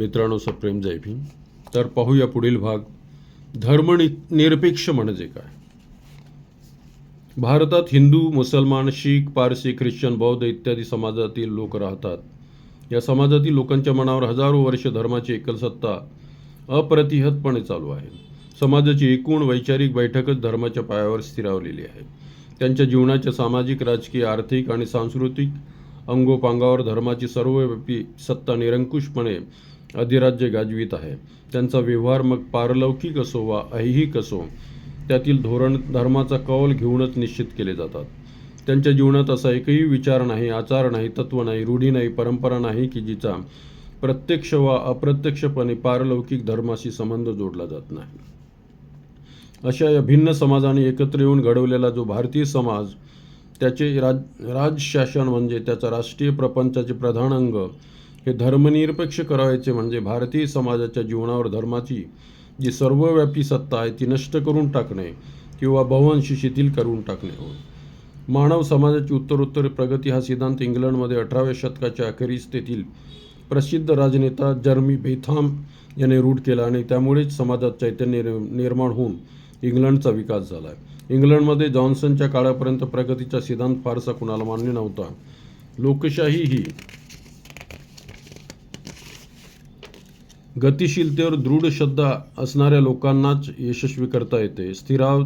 मित्रांनो सप्रेम जय भीम. तर पाहूया पुढील भाग. धर्मनि निरपेक्ष म्हणजे काय? भारतात हिंदू मुसलमान शीख पारसी ख्रिश्चन बौद्ध इत्यादी समाजातील लोक राहतात. या समाजातील लोकांच्या मनावर हजारो वर्ष धर्माची एकलसत्ता अप्रतिहतपणे चालू आहे. समाजाची एकूण वैचारिक बैठकच धर्माच्या पायावर स्थिरावलेली आहे. त्यांच्या जीवनाच्या सामाजिक राजकीय आर्थिक आणि सांस्कृतिक अंगोपांगावर धर्माची सर्वव्यापी सत्ता निरंकुशपणे अधिराज्य गाजवीत आहे. त्यांचा व्यवहार मग पारलौकिक असो वा ऐहिक असो त्यातील धोरण धर्माचा कौल घेऊनच निश्चित केले जातात. त्यांच्या जीवनात असा एकही विचार नाही आचार नाही तत्व नाही रूढी नाही परंपरा नाही की जिचा प्रत्यक्ष वा अप्रत्यक्षपणे पारलौकिक धर्माशी संबंध जोडला जात नाही. अशा या भिन्न समाजाने एकत्र येऊन घडवलेला जो भारतीय समाज त्याचे राज राजशासन म्हणजे त्याचा राष्ट्रीय प्रपंचाचे प्रधान अंग हे धर्मनिरपेक्ष करायचे म्हणजे भारतीय समाजाच्या जीवनावर धर्माची जी सर्वव्यापी सत्ता आहे ती नष्ट करून टाकणे किंवा बहुवंशी शिथिल करून टाकणे होय. मानव समाजाची उत्तरोत्तर प्रगती हा सिद्धांत इंग्लंडमध्ये अठराव्या शतकाच्या अखेरीस तेथील प्रसिद्ध राजनेता जर्मी बेथाम याने रूढ केला आणि त्यामुळेच समाजात चैतन्य निर्माण होऊन इंग्लंडचा विकास झाला आहे इंग्लंडमध्ये जॉन्सनच्या काळापर्यंत प्रगतीचा सिद्धांत फारसा कुणाला मान्य नव्हता. लोकशाही ही गतिशीलतेवर दृढ श्रद्धा असणाऱ्या लोकांनाच यशस्वी करता येते. स्थिराव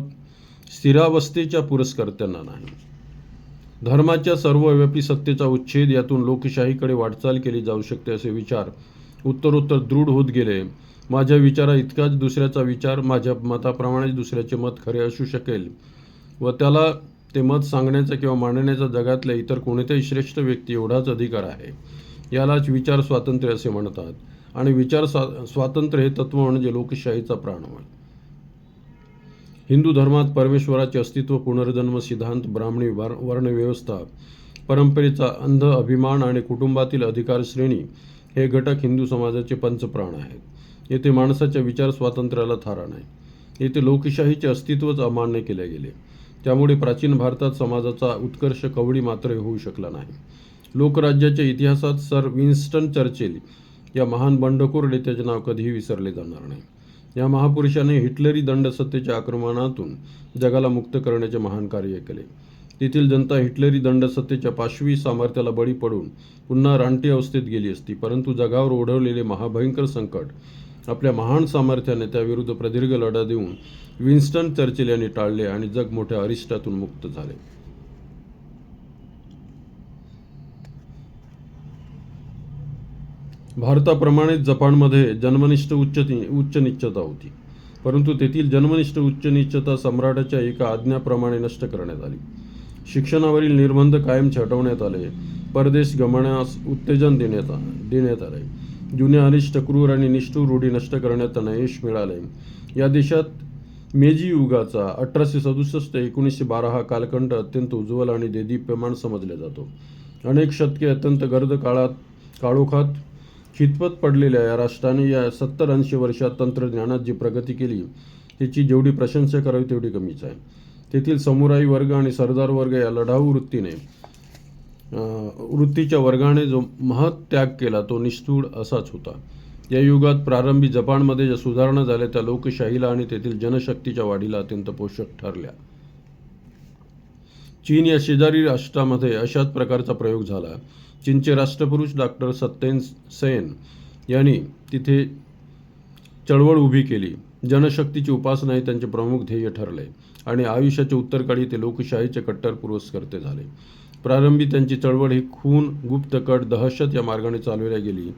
स्थिरावस्थेच्या पुरस्कर्त्यांना नाही. धर्माच्या सर्वव्यापी सत्तेचा उच्छेद यातून लोकशाहीकडे वाटचाल केली जाऊ शकते असे विचार उत्तरोत्तर दृढ होत गेले. माझ्या विचारा इतकाच दुसऱ्याचा विचार माझ्या मताप्रमाणेच दुसऱ्याचे मत खरे असू शकेल व त्याला ते मत सांगण्याचा किंवा मांडण्याचा जगातल्या इतर कोणत्याही श्रेष्ठ व्यक्ती एवढाच अधिकार आहे. यालाच विचार स्वातंत्र्य असे म्हणतात. आणि विचार स्वा स्वातंत्र्य हे तत्व म्हणजे लोकशाहीचा प्राण होय. हिंदू धर्मात परमेश्वराचे अस्तित्व पुनर्जन्म सिद्धांत ब्राह्मणी वर्णव्यवस्था परंपरेचा अंध अभिमान आणि कुटुंबातील अधिकार श्रेणी हे घटक हिंदू समाजाचे पंचप्राण आहेत. येथे माणसाच्या विचार स्वातंत्र्याला थारा नाही. येथे लोकशाहीचे अस्तित्वच अमान्य केले गेले. त्यामुळे प्राचीन भारतात समाजाचा उत्कर्ष कवडी मात्र होऊ शकला नाही. लोकराज्याच्या इतिहासात सर विन्स्टन चर्चिल या महान बंडखोर नेत्याचे नाव कधीही विसरले जाणार नाही. या महापुरुषाने हिटलरी दंडसत्तेच्या आक्रमणातून जगाला मुक्त करण्याचे महान कार्य केले. तेथील जनता हिटलरी दंडसत्तेच्या पाशवी सामर्थ्याला बळी पडून पुन्हा रानटी अवस्थेत गेली असती परंतु जगावर ओढवलेले महाभयंकर संकट आपल्या महान सामर्थ्याने त्याविरुद्ध प्रदीर्घ लढा देऊन विन्स्टन चर्चिल यांनी टाळले आणि जग मोठ्या अरिष्टातून मुक्त झाले. भारताप्रमाणेच जपानमध्ये जन्मनिष्ठ उच्च उच्च निश्चता होती. परंतु तेथील जन्मनिष्ठ उच्च निश्चता सम्राटाच्या एका आज्ञाप्रमाणे नष्ट करण्यात आली. शिक्षणावरील निर्बंध कायम छटवण्यात आले. परदेश गमण्यास उत्तेजन देण्यात देण्यात आले. जुन्या अनिष्ट क्रूर आणि निष्ठूर रूढी नष्ट करण्यात त्यांना यश मिळाले. या देशात मेजी युगाचा अठराशे सदुसष्ट ते एकोणीसशे बारा हा कालखंड अत्यंत उज्ज्वल आणि देदीप्यमान समजला जातो. अनेक शतके अत्यंत गर्द काळात काळोखात खितपत पडलेल्या या राष्ट्राने या सत्तर ऐंशी वर्षात तंत्रज्ञानात जी प्रगती केली त्याची जेवढी प्रशंसा करावी तेवढी कमीच आहे. तेथील समुराई वर्ग आणि सरदार वर्ग या लढाऊ वृत्तीने वृत्तीच्या वर्गाने जो महत् त्याग केला तो निष्ठूळ असाच होता. या युगात प्रारंभी जपानमध्ये ज्या सुधारणा झाल्या त्या लोकशाहीला आणि तेथील जनशक्तीच्या वाढीला अत्यंत पोषक ठरल्या. चीन या शेजारी राष्ट्रामध्ये अशाच प्रकारचा प्रयोग झाला. चीनचे राष्ट्रपुरुष डॉक्टर सत्येन सेन यांनी तिथे चळवळ उभी केली. जनशक्तीची उपासना हे त्यांचे प्रमुख ध्येय ठरले आणि आयुष्याच्या उत्तरकाळी ते लोकशाहीचे कट्टर पुरस्कर्ते झाले. प्रारंभी त्यांची चळवळ ही खून गुप्तकट दहशत या मार्गाने चालवल्या गेली.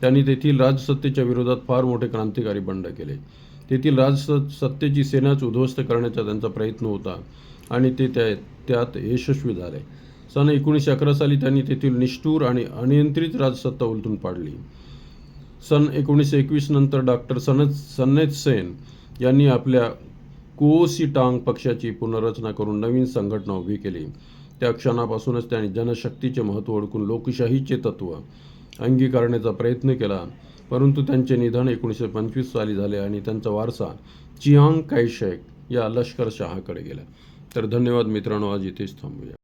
त्यांनी तेथील राजसत्तेच्या विरोधात फार मोठे क्रांतिकारी बंड केले. तेथील राजसत्तेची सेनाच उद्ध्वस्त करण्याचा त्यांचा प्रयत्न होता. आणि ते त्या त्यात यशस्वी झाले. सन एकोणीसशे अकरा साली त्यांनी तेथील निष्ठूर आणि अनियंत्रित राजसत्ता उलटून पाडली. सन एकोणीसशे एकवीस नंतर डॉक्टर सनत सन्नेत सेन यांनी आपल्या कुओसिटांग पक्षाची पुनर्रचना करून नवीन संघटना उभी केली. त्या क्षणापासूनच त्यांनी जनशक्तीचे महत्त्व ओळखून लोकशाहीचे तत्त्व अंगीकारण्याचा प्रयत्न केला. परंतु त्यांचे निधन एकोणीसशे पंचवीस साली झाले आणि त्यांचा वारसा चियांग कायशेक या लष्करशहाकडे गेला. तर धन्यवाद मित्रांनो आज इथेच थांबूया.